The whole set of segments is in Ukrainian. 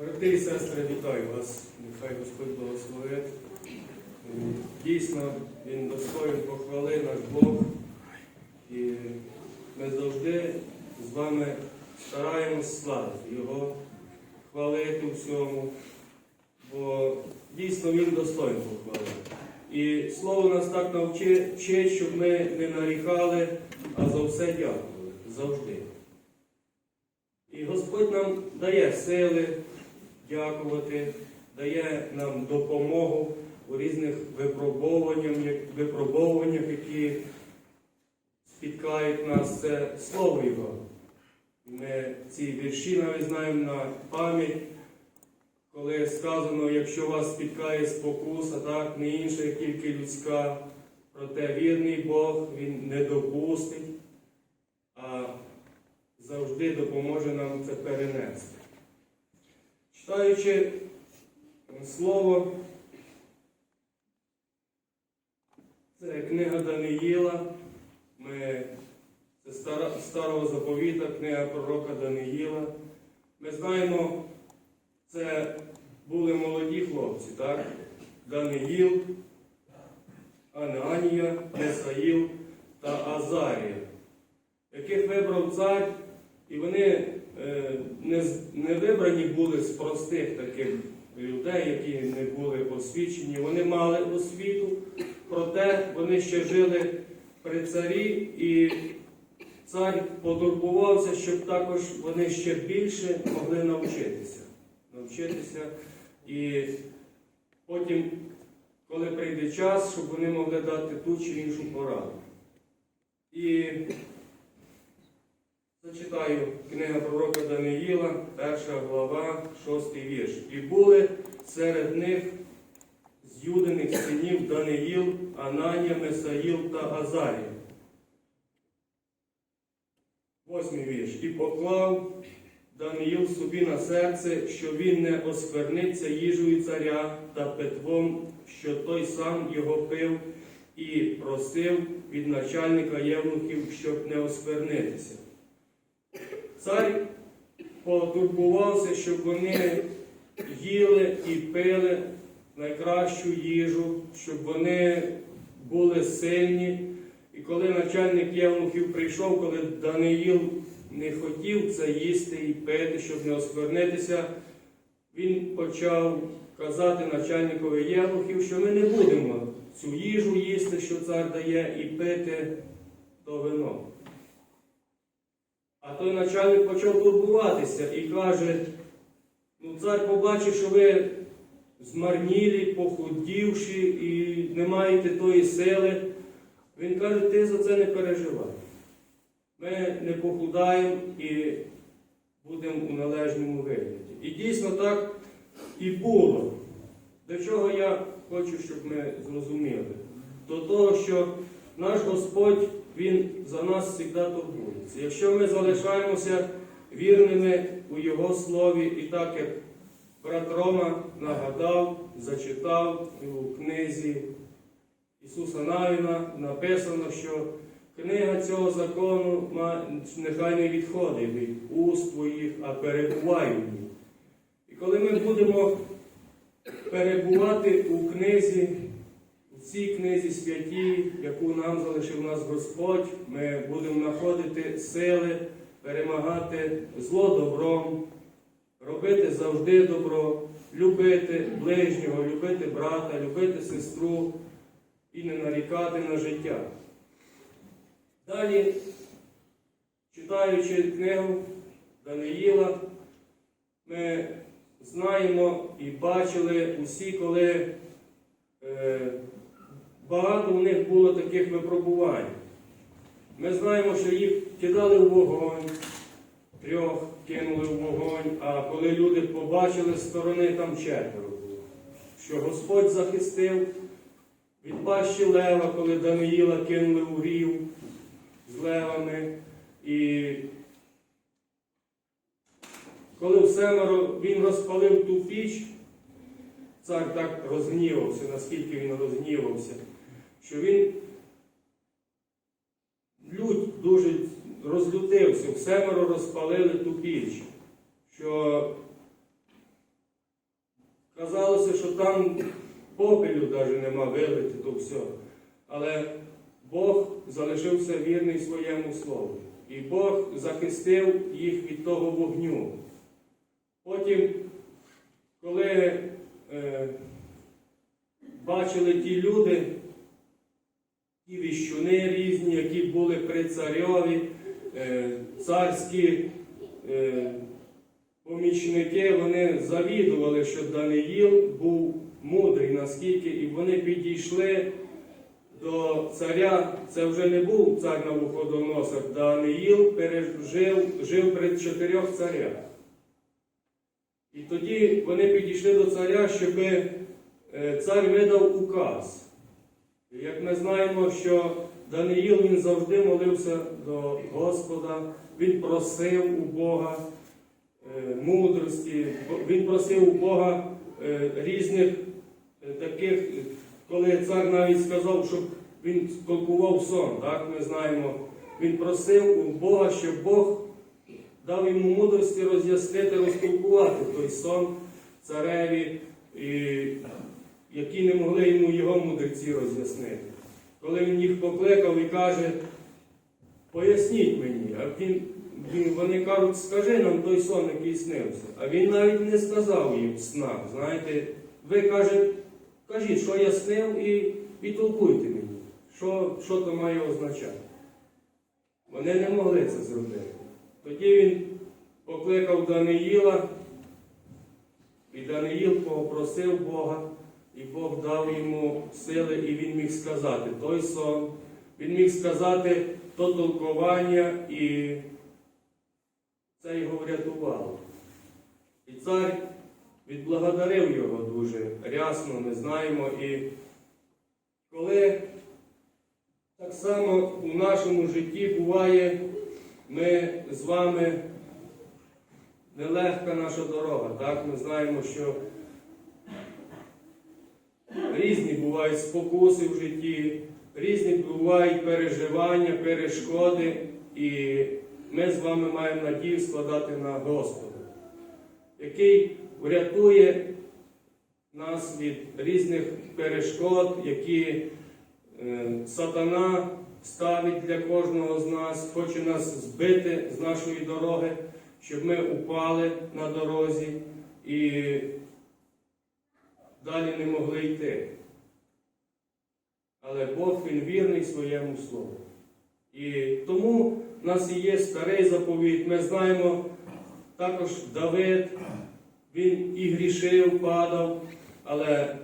Брати і сестри, вітаю вас. Нехай Господь благословить. Дійсно, Він достоїн похвали наш Бог. І ми завжди з вами стараємось славити Його, хвалити всьому, бо дійсно Він достоїн похвали. І слово нас так навчить, щоб ми не нарікали, а за все дякували. Завжди. І Господь нам дає сили дякувати, дає нам допомогу у різних випробовуваннях, випробовуваннях, які спіткають нас. Це Слово Його. Ми ці вірші навіть знаємо на пам'ять, коли сказано, якщо вас спіткає спокуса, так, не інша, тільки людська, проте вірний Бог, Він не допустить, а завжди допоможе нам це перенести. Читаючи слово, це книга Даниїла, ми, це стара, старого заповіта, книга пророка Даниїла. Ми знаємо, це були молоді хлопці, так? Даниїл, Ананія, Месаїл та Азарія, яких вибрав цар, і вони не, не вибрані були з простих таких людей, які не були освічені. Вони мали освіту, проте вони ще жили при царі, і цар потурбувався, щоб також вони ще більше могли навчитися. Навчитися і потім, коли прийде час, щоб вони могли дати ту чи іншу пораду. І Зачитаю книга пророка Даниїла, перша глава, шостий вірш. І були серед них з юдиних синів Даниїл, Ананія, Месаїл та Азарія. Восьмий вірш. І поклав Даниїл собі на серце, що він не оскверниться їжею царя та питвом, що той сам його пив, і просив від начальника євнухів, щоб не осквернитися. Цар потурбувався, щоб вони їли і пили найкращу їжу, щоб вони були сильні. І коли начальник Євнухів прийшов, коли Даниїл не хотів це їсти і пити, щоб не осквернитися, він почав казати начальникові Євнухів, що ми не будемо цю їжу їсти, що цар дає, і пити то вино. А той начальник почав турбуватися і каже, ну цар побачив, що ви змарнілі, похудівши і не маєте тої сили. Він каже, ти за це не переживай. Ми не похудаємо і будемо у належному вигляді. І дійсно так і було. До чого я хочу, щоб ми зрозуміли? До того, що наш Господь, Він за нас завжди турбується. Якщо ми залишаємося вірними у Його слові, і так як брат Рома нагадав, зачитав у книзі Ісуса Навіна написано, що книга цього закону нехай не відходить від уст твоїх, а перебуває в ній. І коли ми будемо перебувати у книзі, цій книзі святій, яку нам залишив нас Господь, ми будемо знаходити сили перемагати зло добром, робити завжди добро, любити ближнього, любити брата, любити сестру і не нарікати на життя. Далі, читаючи книгу Даниїла, ми знаємо і бачили усі, коли е, багато у них було таких випробувань. Ми знаємо, що їх кидали в вогонь, трьох кинули в вогонь, а коли люди побачили з сторони, там четверо було. Що Господь захистив від пащі лева, коли Даниїла кинули в рів з левами. І коли в семеро він розпалив ту піч, цар так розгнівався, наскільки він розгнівався, що він лють дуже розлютився, в семеро розпалили ту піч, що казалося, що там попелю навіть нема вилити, то все. Але Бог залишився вірний своєму слову. І Бог захистив їх від того вогню. Потім, коли е, бачили ті люди, ті віщуни різні, які були при царьові, е, царські е, помічники, вони завідували, що Даниїл був мудрий наскільки, і вони підійшли до царя. Це вже не був цар Навуходоносор, Даниїл пережив жив при чотирьох царях. І тоді вони підійшли до царя, щоб е, цар видав указ. Як ми знаємо, що Даниїл він завжди молився до Господа, він просив у Бога е, мудрості, він просив у Бога е, різних е, таких, коли цар навіть сказав, щоб він спілкував сон, так ми знаємо. Він просив у Бога, щоб Бог дав йому мудрості роз'яснити, розтолкувати той сон цареві, які не могли йому його мудреці роз'яснити. Коли він їх покликав і каже, поясніть мені, а він, він, вони кажуть, скажи нам той сон, який снився. А він навіть не сказав їм в снах. Знаєте, ви каже, кажіть, що я снив, і, і толкуйте мені, що, що то має означати. Вони не могли це зробити. Тоді він покликав Даниїла, і Даниїл попросив Бога, і Бог дав йому сили, і він міг сказати той сон, він міг сказати то толкування, і це його врятувало. І цар відблагодарив його дуже рясно, ми знаємо. І коли так само у нашому житті буває, ми з вами нелегка наша дорога. Так? Ми знаємо, що різні бувають спокуси в житті, різні бувають переживання, перешкоди, і ми з вами маємо надію складати на Господа, який врятує нас від різних перешкод, які е, сатана ставить для кожного з нас, хоче нас збити з нашої дороги, щоб ми упали на дорозі і далі не могли йти. Але Бог він вірний своєму слову. І тому в нас і є старий заповіт. Ми знаємо також Давид, він і грішив, падав, але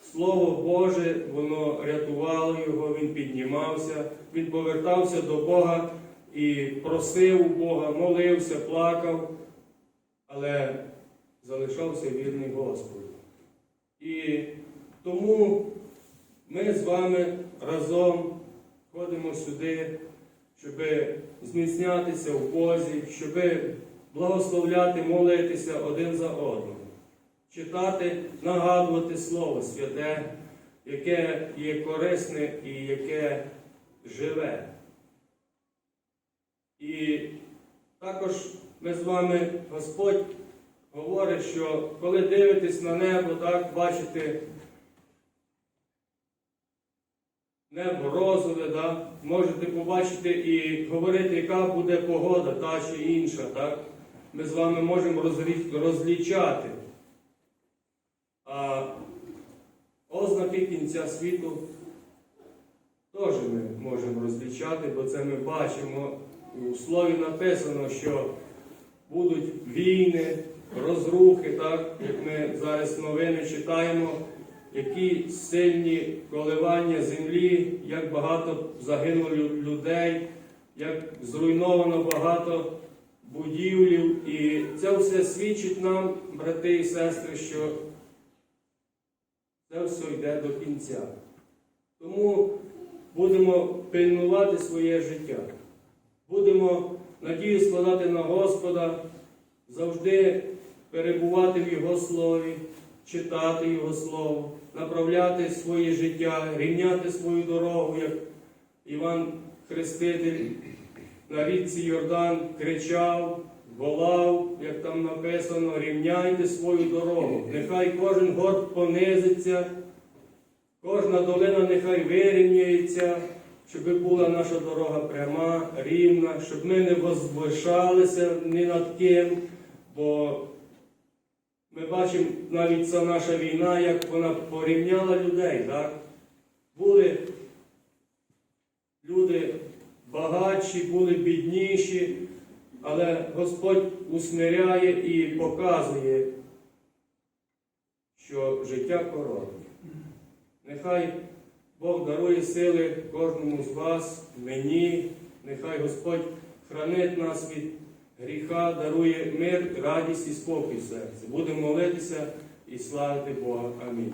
Слово Боже, воно рятувало його, він піднімався, він повертався до Бога і просив у Бога, молився, плакав, але залишався вірний Господу. І тому ми з вами разом ходимо сюди, щоб зміцнятися в Бозі, щоб благословляти, молитися один за одним читати, нагадувати Слово Святе, яке є корисне і яке живе. І також ми з вами, Господь говорить, що коли дивитесь на небо, так, бачите небо розове, так, можете побачити і говорити, яка буде погода, та чи інша. Так? Ми з вами можемо розлічати. А ознаки кінця світу теж ми можемо розлічати, бо це ми бачимо. У слові написано, що будуть війни, розрухи, так, як ми зараз новини читаємо, які сильні коливання землі, як багато загинуло людей, як зруйновано багато будівлів. І це все свідчить нам, брати і сестри, що це все йде до кінця. Тому будемо пильнувати своє життя. Будемо надію складати на Господа, завжди перебувати в Його слові, читати Його Слово, направляти своє життя, рівняти свою дорогу, як Іван Хреститель на річці Йордан кричав, волав, як там написано, рівняйте свою дорогу. Нехай кожен горб понизиться, кожна долина нехай вирівняється, щоб була наша дорога пряма, рівна, щоб ми не возвишалися ні над ким, бо ми бачимо навіть ця наша війна, як вона порівняла людей. Так? Були люди багатші, були бідніші, але Господь усмиряє і показує, що життя коротке. Нехай Бог дарує сили кожному з вас, мені, нехай Господь хранить нас від гріха, дарує мир, радість і спокій серця. Будемо молитися і славити Бога. Амінь.